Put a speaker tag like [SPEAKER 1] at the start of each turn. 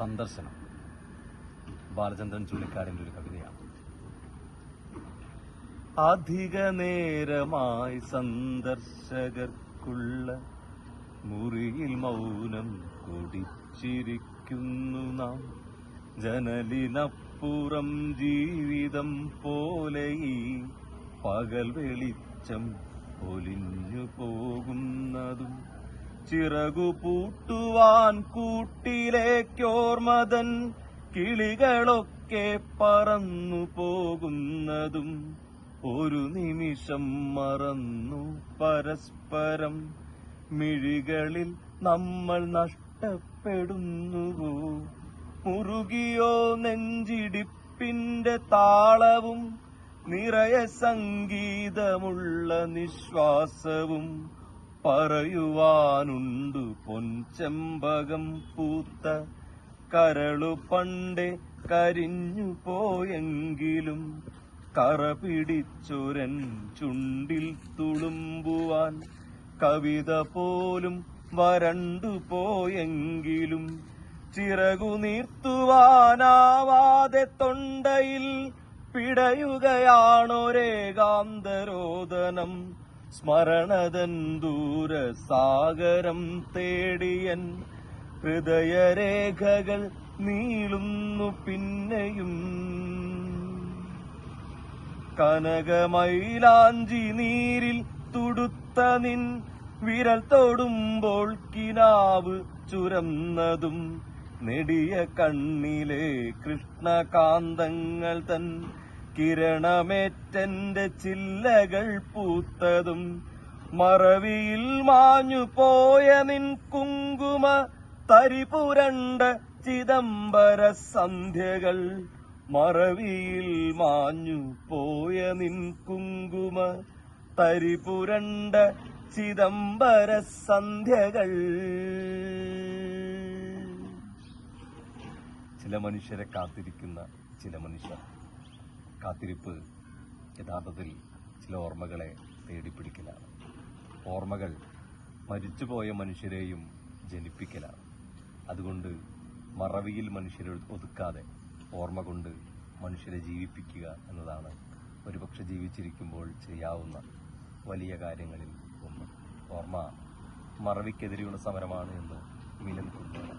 [SPEAKER 1] സന്ദർശനം. ബാലചന്ദ്രൻ ചുള്ളിക്കാടിന്റെ ഒരു കവിതയാണ്. അധിക നേരമായി സന്ദർശകർക്കുള്ള മുറിയിൽ മൗനം കൊടിച്ചിരിക്കുന്നു നാം. ജനലിനപ്പുറം ജീവിതം പോലെ ഈ പകൽ വെളിച്ചം ഒലിഞ്ഞു പോകുന്നതും ചിറകു പൂട്ടുവാൻ കൂട്ടിലേക്കോർമതൻ കിളികളൊക്കെ പറന്നു പോകുന്നതും ഒരു നിമിഷം മറന്നു പരസ്പരം. മിഴികളിൽ നമ്മൾ നഷ്ടപ്പെടുന്നുവോ? മുറുകിയോ നെഞ്ചിടിപ്പിന്റെ താളവും നിറയെ സംഗീതമുള്ള നിശ്വാസവും പറയുവാനുണ്ടു പൊൻചെമ്പകം പൂത്ത കരളു പണ്ടേ കരിഞ്ഞു പോയെങ്കിലും കറ പിടിച്ചൊരൻ ചുണ്ടിൽ തുളുമ്പുവാൻ കവിത പോലും വരണ്ടു പോയെങ്കിലും ചിറകു നീർത്തുവാനാവാതെ തൊണ്ടയിൽ പിടയുകയാണൊരേകാന്തരോദനം. സ്മരണതൻ ദൂരസാഗരം തേടിയൻ ഹൃദയരേഖകൾ നീളുന്നു പിന്നെയും. കനകമൈലാഞ്ചി നീരിൽ തുടുത്ത നിൻ വിരൽ തൊടുമ്പോൾ കിനാവ് ചുരന്നതും നെടിയ കണ്ണിലെ കൃഷ്ണകാന്തങ്ങൾ തൻ കിരണമേറ്റന്റെ ചില്ലകൾ പൂത്തതും മറവിയിൽ മാഞ്ഞു പോയ നിൻ കുങ്കുമ തരിപുരണ്ട ചിദംബര സന്ധ്യകൾ മറവിയിൽ മാഞ്ഞു പോയ നിൻ കുങ്കുമ തരിപുരണ്ട ചിദംബര സന്ധ്യകൾ. ചില മനുഷ്യരെ കാത്തിരിക്കുന്ന ചില മനുഷ്യർ. കാത്തിരിപ്പ് യഥാർത്ഥത്തിൽ ചില ഓർമ്മകളെ തേടിപ്പിടിക്കലാണ്. ഓർമ്മകൾ മരിച്ചുപോയ മനുഷ്യരെയും ജനിപ്പിക്കലാണ്. അതുകൊണ്ട് മറവിയിൽ മനുഷ്യരെ ഒതുക്കാതെ ഓർമ്മ കൊണ്ട് മനുഷ്യരെ ജീവിപ്പിക്കുക എന്നതാണ് ഒരുപക്ഷെ ജീവിച്ചിരിക്കുമ്പോൾ ചെയ്യാവുന്ന വലിയ കാര്യങ്ങളിൽ ഒന്ന്. ഓർമ്മ മറവിക്കെതിരെയുള്ള സമരമാണ് എന്ന് മിലൻ കുഞ്ഞാണ്